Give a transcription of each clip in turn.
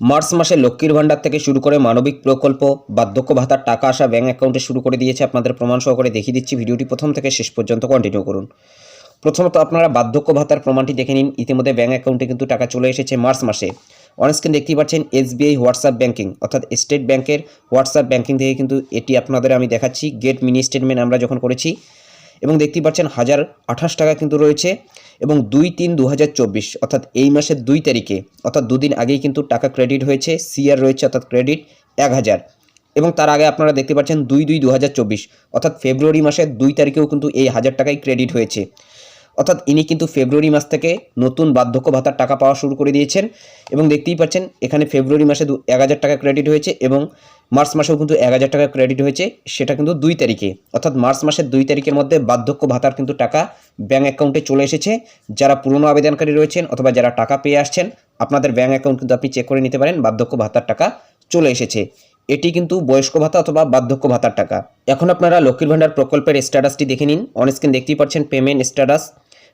March মাসে লক্ষ্মীর ভাণ্ডার থেকে শুরু করে মানবিক প্রকল্প বার্ধক্য ভাতার টাকা আসা ব্যাঙ্ক অ্যাকাউন্টে শুরু করে দিয়েছে আপনাদের প্রমাণ সহকারে দেখিয়ে দিচ্ছি। ভিডিওটি প্রথম থেকে শেষ পর্যন্ত কন্টিনিউ করুন। প্রথমত আপনারা বার্ধক্য ভাতার প্রমাণটি দেখে নিন। ইতিমধ্যে ব্যাঙ্ক অ্যাকাউন্টে কিন্তু টাকা চলে এসেছে মার্চ মাসে। অনস্ক্রিন দেখতেই পাচ্ছেন এসবিআই হোয়াটসঅ্যাপ ব্যাঙ্কিং অর্থাৎ স্টেট ব্যাঙ্কের হোয়াটসঅ্যাপ ব্যাঙ্কিং থেকে কিন্তু এটি আপনাদের আমি দেখাচ্ছি। গেট মিনি স্টেটমেন্ট আমরা যখন করেছি এবং দেখতে পাচ্ছেন হাজার আঠাশ টাকা কিন্তু রয়েছে এবং দুই তিন দু অর্থাৎ এই মাসের দুই তারিখে, অর্থাৎ দুদিন আগেই কিন্তু টাকা ক্রেডিট হয়েছে সিআর রয়েছে, অর্থাৎ ক্রেডিট এক হাজার। এবং তার আগে আপনারা দেখতে পাচ্ছেন দুই দুই দু অর্থাৎ ফেব্রুয়ারি মাসের দুই তারিখেও কিন্তু এই হাজার টাকাই ক্রেডিট হয়েছে। অর্থাৎ ইনি কিন্তু ফেব্রুয়ারি মাস থেকে নতুন বার্ধক্য ভাতার টাকা পাওয়া শুরু করে দিয়েছেন এবং দেখতেই পাচ্ছেন এখানে ফেব্রুয়ারি মাসে দু এক হাজার টাকা ক্রেডিট হয়েছে এবং মার্চ মাসেও কিন্তু এক হাজার টাকা ক্রেডিট হয়েছে, সেটা কিন্তু দুই তারিখে। অর্থাৎ মার্চ মাসের দুই তারিখের মধ্যে বার্ধক্য ভাতার কিন্তু টাকা ব্যাঙ্ক অ্যাকাউন্টে চলে এসেছে। যারা পুরনো আবেদনকারী রয়েছেন অথবা যারা টাকা পেয়ে আসছেন, আপনাদের ব্যাঙ্ক অ্যাকাউন্ট কিন্তু আপনি চেক করে নিতে পারেন, বার্ধক্য ভাতার টাকা চলে এসেছে। এটি কিন্তু বয়স্ক ভাতা অথবা বার্ধক্য ভাতার টাকা। এখন আপনারা লক্ষ্মীর ভাণ্ডার প্রকল্পের স্ট্যাটাসটি দেখে নিন। অনেক অনস্ক্রিন দেখতেই পাচ্ছেন পেমেন্ট স্ট্যাটাস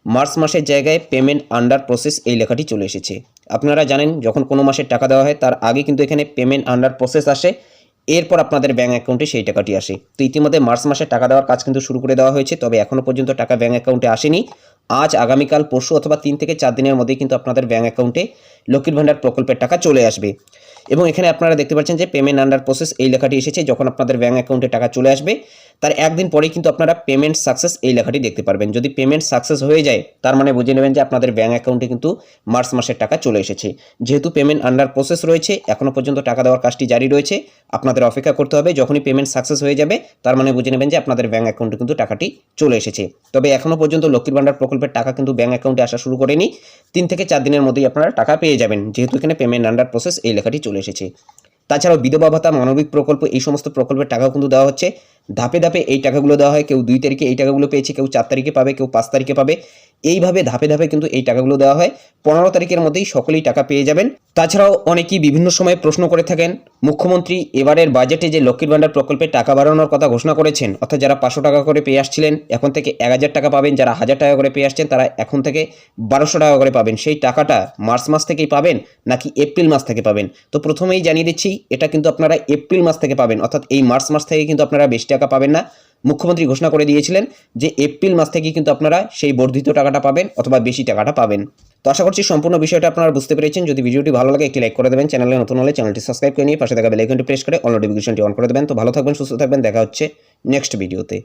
মার্চ মাসের জায়গায় পেমেন্ট আন্ডার প্রসেস এই লেখাটি চলে এসেছে। আপনারা জানেন, যখন কোনো মাসের টাকা দেওয়া হয়, তার আগে কিন্তু এখানে পেমেন্ট আন্ডার প্রসেস আসে। এরপর আপনাদের ব্যাঙ্ক অ্যাকাউন্টে সেই টাকাটি আসে। তো ইতিমধ্যে মার্চ মাসে টাকা দেওয়ার কাজ কিন্তু শুরু করে দেওয়া হয়েছে, তবে এখনও পর্যন্ত টাকা ব্যাঙ্ক অ্যাকাউন্টে আসেনি। আজ, আগামীকাল, পরশু অথবা তিন থেকে চার দিনের মধ্যেই কিন্তু আপনাদের ব্যাঙ্ক অ্যাকাউন্টে লক্ষ্মীর ভাণ্ডার প্রকল্পের টাকা চলে আসবে। এবং এখানে আপনারা দেখতে পাচ্ছেন যে পেমেন্ট আন্ডার প্রসেস এই লেখাটি এসেছে যখন আপনাদের ব্যাঙ্ক অ্যাকাউন্টে টাকা চলে আসবে। তার একদিন পরেই কিন্তু আপনারা পেমেন্ট সাকসেস এই লেখাটি দেখতে পারবেন। যদি পেমেন্ট সাকসেস হয়ে যায়, তার মানে বুঝে নেবেন যে আপনাদের ব্যাঙ্ক অ্যাকাউন্টে কিন্তু মার্চ মাসের টাকা চলে এসেছে। যেহেতু পেমেন্ট আন্ডার প্রসেস রয়েছে এখনও পর্যন্ত টাকা দেওয়ার কাজটি জারি রয়েছে। আপনাদের অপেক্ষা করতে হবে, যখনই পেমেন্ট সাকসেস হয়ে যাবে, তার মানে বুঝে নেবেন যে আপনাদের ব্যাঙ্ক অ্যাকাউন্টে কিন্তু টাকাটি চলে এসেছে। তবে এখনও পর্যন্ত লক্ষ্মীর ভাণ্ডার প্রকল্পের টাকা কিন্তু ব্যাঙ্ক অ্যাকাউন্টে আসা শুরু করেনি। তিন থেকে চার দিনের মধ্যেই আপনারা টাকা পেয়ে যাবেন, যেহেতু এখানে পেমেন্ট আন্ডার প্রসেস এই লেখাটি চলে এসেছে। তাছাড়াও বিধবা ভাতা, মানবিক প্রকল্প, এই সমস্ত প্রকল্পের টাকাও কিন্তু দেওয়া হচ্ছে। ধাপে ধাপে এই টাকাগুলো দেওয়া হয়। কেউ দুই তারিখে এই টাকাগুলো পেয়েছে, কেউ চার তারিখে পাবে, কেউ পাঁচ তারিখে পাবে। এইভাবে ধাপে ধাপে কিন্তু এই টাকাগুলো দেওয়া হয়। পনেরো তারিখের মধ্যেই সকলেই টাকা পেয়ে যাবেন। তাছাড়াও অনেকেই বিভিন্ন সময় প্রশ্ন করে থাকেন, মুখ্যমন্ত্রী এবারের বাজেটে যে লক্ষ্মীর ভাণ্ডার প্রকল্পে টাকা বাড়ানোর কথা ঘোষণা করেছেন, অর্থাৎ যারা পাঁচশো টাকা করে পেয়ে আসছিলেন, এখন থেকে এক হাজার টাকা পাবেন। যারা হাজার টাকা করে পেয়ে আসছেন, তারা এখন থেকে বারোশো টাকা করে পাবেন। সেই টাকাটা মার্চ মাস থেকেই পাবেন, নাকি এপ্রিল মাস থেকে পাবেন? তো প্রথমেই জানিয়ে দিচ্ছি, এটা কিন্তু আপনারা এপ্রিল মাস থেকে পাবেন। অর্থাৎ এই মার্চ মাস থেকে কিন্তু আপনারা বেশি টাকা পাবেন না। মুখ্যমন্ত্রী ঘোষণা করে দিয়েছিলেন যে এপ্রিল মাস থেকে কিন্তু আপনারা সেই বর্ধিত টাকাটা পাবেন অথবা বেশি টাকাটা পাবেন। তো আশা করছি সম্পূর্ণ বিষয়টা আপনারা বুঝতে পেরেছেন। যদি ভিডিওটি ভালো লাগে, একটি লাইক করে দেবেন। চ্যানেলে নতুন হলে চ্যানেলটি সাবস্ক্রাইব করে নিয়ে পাশে থাকা বেলাইকনটি প্রেস করে অল নোটিফিকেশনটি অন করে দেবেন। তো ভালো থাকবেন, সুস্থ থাকবেন। দেখা হচ্ছে নেক্সট ভিডিওতে